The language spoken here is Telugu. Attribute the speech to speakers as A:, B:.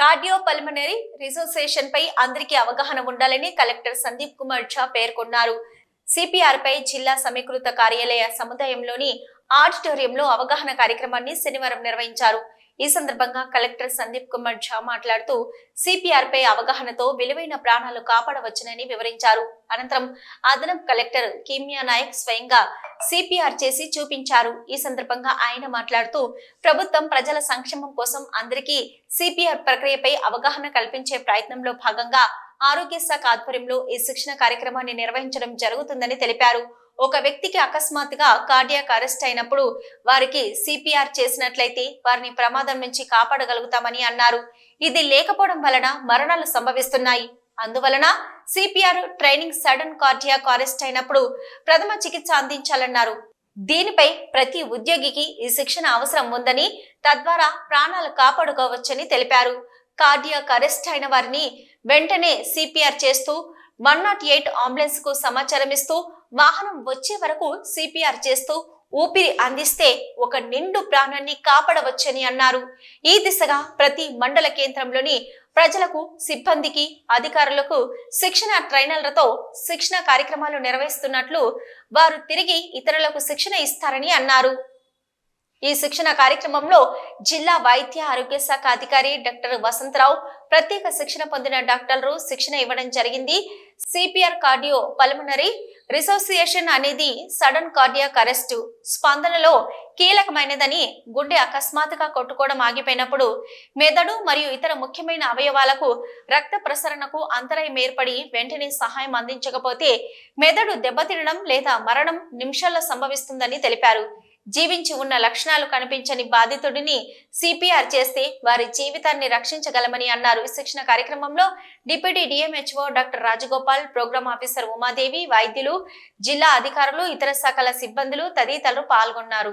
A: కార్డియో పల్మనరీ రిసోసేషన్ పై అందరికీ అవగాహన ఉండాలని కలెక్టర్ సందీప్ కుమార్ ఝా పేర్కొన్నారు. సిపిఆర్ పై జిల్లా సమీకృత కార్యాలయ సముదాయంలోని ఆడిటోరియంలో అవగాహన కార్యక్రమాన్ని శనివారం నిర్వహించారు. ఈ సందర్భంగా కలెక్టర్ సందీప్ కుమార్ ఝా మాట్లాడుతూ సిపిఆర్ పై అవగాహనతో విలువైన ప్రాణాలు కాపాడవచ్చునని వివరించారు. అనంతరం అదనపు కలెక్టర్ కిమ్యా నాయక్ స్వయంగా సిపిఆర్ చేసి చూపించారు. ఈ సందర్భంగా ఆయన మాట్లాడుతూ ప్రభుత్వం ప్రజల సంక్షేమం కోసం అందరికీ సిపిఆర్ ప్రక్రియపై అవగాహన కల్పించే ప్రయత్నంలో భాగంగా ఆరోగ్య శాఖ ఆధ్వర్యంలో ఈ శిక్షణ కార్యక్రమాన్ని నిర్వహించడం జరుగుతుందని తెలిపారు. ఒక వ్యక్తికి అకస్మాత్తుగా కార్డియాక్ అరెస్ట్ అయినప్పుడు వారికి సిపిఆర్ చేసినట్లయితే వారిని ప్రమాదం నుంచి కాపాడగలుగుతామని అన్నారు. ఇది లేకపోవడం వలన మరణాలు సంభవిస్తున్నాయి. అందువలన CPR training sudden cardiac arrest అయినప్పుడు ప్రథమ చికిత్స అందించాలన్నారు. దీనిపై ప్రతి ఉద్యోగికి ఈ శిక్షణ అవసరం ఉందని తద్వారా ప్రాణాలు కాపాడుకోవచ్చని తెలిపారు. కార్డియాక్ అరెస్ట్ అయిన వారిని వెంటనే సిపిఆర్ చేస్తూ వన్ నాట్ ఎయిట్ అంబులెన్స్కు సమాచారం ఇస్తూ వాహనం వచ్చే వరకు సిపిఆర్ చేస్తూ ఊపిరి అందిస్తే ఒక నిండు ప్రాణాన్ని కాపాడవచ్చని అన్నారు. ఈ దిశగా ప్రతి మండల కేంద్రంలోని ప్రజలకు సిబ్బందికి అధికారులకు శిక్షణ ట్రైనర్లతో శిక్షణ కార్యక్రమాలు నిర్వహిస్తున్నట్లు వారు తిరిగి ఇతరులకు శిక్షణ ఇస్తారని అన్నారు. ఈ శిక్షణ కార్యక్రమంలో జిల్లా వైద్య ఆరోగ్య శాఖ అధికారి డాక్టర్ వసంతరావు ప్రత్యేక శిక్షణ పొందిన డాక్టర్లు శిక్షణ ఇవ్వడం జరిగింది. సిపిఆర్ కార్డియో పల్మనరీ రిసోసియేషన్ అనేది సడన్ కార్డియాక్ అరెస్టు స్పందనలో కీలకమైనదని గుండె అకస్మాత్తుగా కొట్టుకోవడం ఆగిపోయినప్పుడు మెదడు మరియు ఇతర ముఖ్యమైన అవయవాలకు రక్త ప్రసరణకు అంతరాయం ఏర్పడి వెంటనే సహాయం అందించకపోతే మెదడు దెబ్బతినడం లేదా మరణం నిమిషాల్లో సంభవిస్తుందని తెలిపారు. జీవించి ఉన్న లక్షణాలు కనిపించని బాధితుడిని సిపిఆర్ చేస్తే వారి జీవితాన్ని రక్షించగలమని అన్నారు. ఈ శిక్షణ కార్యక్రమంలో deputy DMHO doctor Rajagopal programme officer Umadevi వైద్యులు జిల్లా అధికారులు ఇతర శాఖల సిబ్బందులు తదితరులు పాల్గొన్నారు.